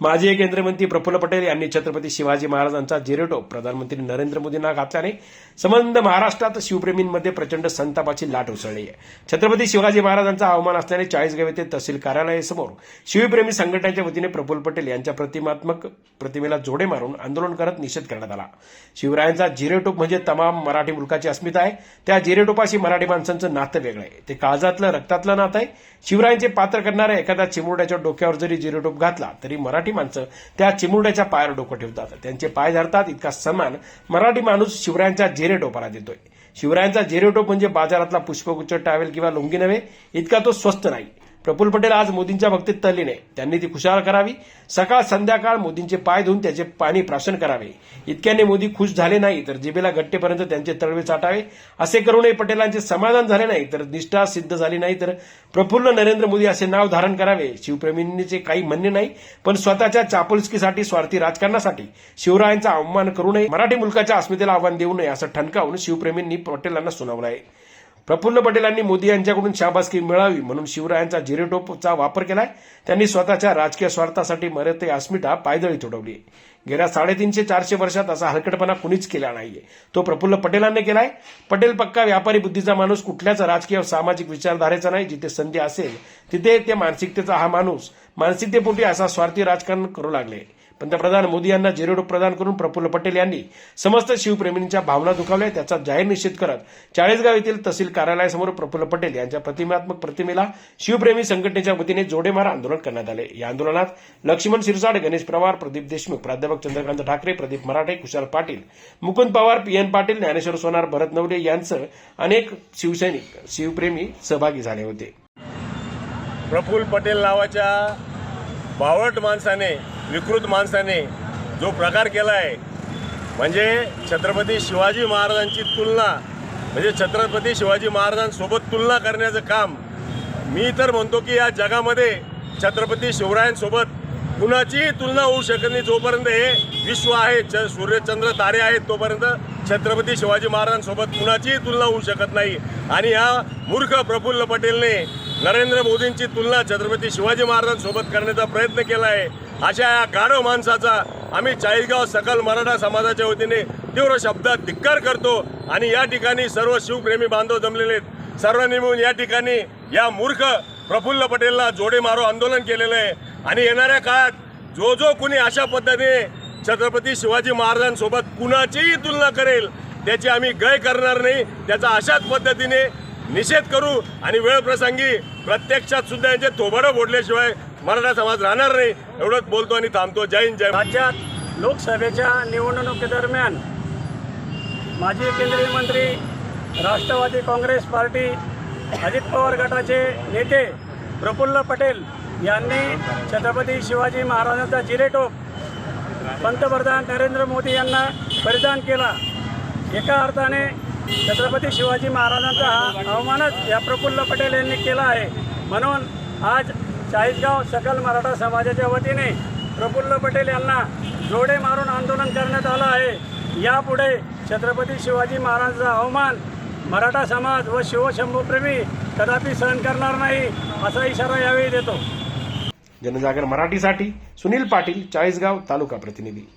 माजी केंद्रीय मंत्री प्रफुल्ल पटेल यांनी छत्रपती शिवाजी महाराजांचा जिरेटो प्रधानमंत्री नरेंद्र मोदींना घातल्याने संबंध महाराष्ट्रात शिवप्रेमींमध्ये प्रचंड संतापाची लाट उसळली आहे. छत्रपती शिवाजी महाराजांचा अवमान असल्याने चाळीसगाव येथे तहसील कार्यालयासमोर शिवप्रेमी संघटनेच्या वतीने प्रफुल्ल पटेल यांच्या प्रतिमात्मक प्रतिमेला जोडे मारून आंदोलन करत निषेध करण्यात आला. शिवरायांचा जिरेटोप म्हणजे तमाम मराठी मुलकाची अस्मिता आहे. त्या जिरेटोपाशी मराठी माणसांचं नातं वेगळं आहे. ते काळजातलं रक्तातलं नातं आहे. शिवरायांचे पात्र करणाऱ्या एखाद्या चिमुरड्याच्या डोक्यावर जरी जिरेटोप घातला तरी मराठी माणसं त्या चिमुरड्याच्या पायावर डोकं ठेवतात. त्यांचे पाय धरतात इतका सन्मान मराठी माणूस शिवरायांच्या जिरेटोपाला देतोय. शिवरायांचा झेरेटोप म्हणजे बाजारातला पुष्पगुच्छ टावेल किंवा लुंगी नव्हे इतका तो स्वस्त नाही. प्रफुल्ल पटेल आज मोदींच्या भक्तीत तल्लीन आहे. त्यांनी ती खुशाल करावी. सकाळ संध्याकाळ मोदींचे पाय धुवून त्याचे पाणी प्राशन करावे. इतक्याने मोदी खुश झाले नाही तर जिबेला गट्टेपर्यंत त्यांचे तळवे चाटावे. असे करूनही पटेलांचे समाधान झाले नाही तर निष्ठा सिद्ध झाली नाही तर प्रफुल्ल नरेंद्र मोदी असे नाव धारण करावे. शिवप्रेमींचे काही म्हणणे नाही पण स्वतःच्या चापुलकीसाठी स्वार्थी राजकारणासाठी शिवरायांचा अवमान करू नये. मराठी मुलकाच्या अस्मितेला आव्हान देऊ नये असं ठणकावून शिवप्रेमींनी पटेलांना सुनावलं आहे. प्रफुल्ल पटेलांनी मोदी यांच्याकडून शाबासकी मिळावी म्हणून शिवरायांचा जिरेटोपचा वापर केलाय. त्यांनी स्वतःच्या राजकीय स्वार्थासाठी मर्यादे अस्मिता पायदळी तुडवली गेल्या साडेतीनशे चारशे वर्षात असा हरकटपणा कुणीच केला नाहीये. तो प्रफुल्ल पटेलांनी केलाय. पटेल पक्का व्यापारी बुद्धीचा माणूस कुठल्याच राजकीय सामाजिक विचारधारेचा नाही जिथे संधी असेल तिथे त्या मानसिकतेचा हा माणूस मानसिकतेपोटी असा स्वार्थी राजकारण करू लागले. पंतप्रधान मोदी यांना जिरेडोप प्रदान करून प्रफुल्ल पटेल यांनी समस्त शिवप्रेमींच्या भावना दुखावल्या त्याचा जाहीर निश्चित करत चाळीसगाव येथील तहसील कार्यालयासमोर प्रफुल्ल पटेल यांच्या प्रतिमात्मक प्रतिमेला शिवप्रेमी संघटनेच्या वतीने जोडेमार आंदोलन करण्यात आले. या आंदोलनात लक्ष्मण शिरसाड गणेश पवार प्रदीप देशमुख प्राध्यापक चंद्रकांत ठाकरे प्रदीप मराठे कुशाल पाटील मुकुंद पवार पी एन पाटील ज्ञानेश्वर सोनार भरत नवले यांसह अनेक शिवसैनिक शिवप्रेमी सहभागी झाले होते. प्रफुल्ल पटेल नावाच्या भावट माणसाने विकृत माणसाने जो प्रकार केला आहे म्हणजे छत्रपती शिवाजी महाराजांची तुलना म्हणजे छत्रपती शिवाजी महाराजांसोबत तुलना करण्याचं काम मी तर म्हणतो की या जगामध्ये छत्रपती शिवरायांसोबत कुणाचीही तुलना होऊ शकत नाही. जोपर्यंत हे विश्व आहे च सूर्यचंद्र तारे आहेत तोपर्यंत छत्रपती शिवाजी महाराजांसोबत कुणाचीही तुलना होऊ शकत नाही. आणि या मूर्ख प्रफुल्ल पटेलने नरेंद्र मोदींची तुलना छत्रपती शिवाजी महाराजांसोबत करण्याचा प्रयत्न केला आहे अशा या गाढव माणसाचा आम्ही चाळीसगाव सकल मराठा समाजाच्या वतीने तीव्र शब्दात धिक्कार करतो आणि या ठिकाणी सर्व शिवप्रेमी बांधव जमलेले आहेत. सर्वांनी मिळून या ठिकाणी या मूर्ख प्रफुल्ल पटेलला जोडे मारो आंदोलन केलेलं आहे. आणि येणाऱ्या काळात जो जो कुणी अशा पद्धतीने छत्रपती शिवाजी महाराजांसोबत कुणाचीही तुलना करेल त्याची आम्ही गय करणार नाही. त्याचा अशाच पद्धतीने निषेध करू आणि वेळ प्रसंगी प्रत्यक्षात सुद्धा यांचे थोबडं फोडल्याशिवाय मराठा समाज राहणार नाही. एवढंच बोलतो आणि थांबतो. जय हिंद जय राज्यात लोकसभेच्या निवडणुकीदरम्यान माजी केंद्रीय मंत्री राष्ट्रवादी काँग्रेस पार्टी अजित पवार गटाचे नेते प्रफुल्ल पटेल यांनी छत्रपती शिवाजी महाराजांचा जिरेटोप पंतप्रधान नरेंद्र मोदी यांना परिधान केला. एका अर्थाने छत्रपती शिवाजी महाराजांचा हा अवमानच या प्रफुल्ल पटेल यांनी केला आहे. म्हणून आज चाळीसगाव सकल मराठा समाजाच्या वतीने प्रफुल्ल पटेल यांना जोडे मारून आंदोलन करण्यात आलं आहे. यापुढे छत्रपती शिवाजी महाराजांचा अवमान मराठा समाज व शिवशंभूप्रेमी कदापि सहन करणार नाही असा इशारा यावेळी देतो. जनजागर मराठीसाठी सुनील पाटील चाळीसगाव तालुका प्रतिनिधी.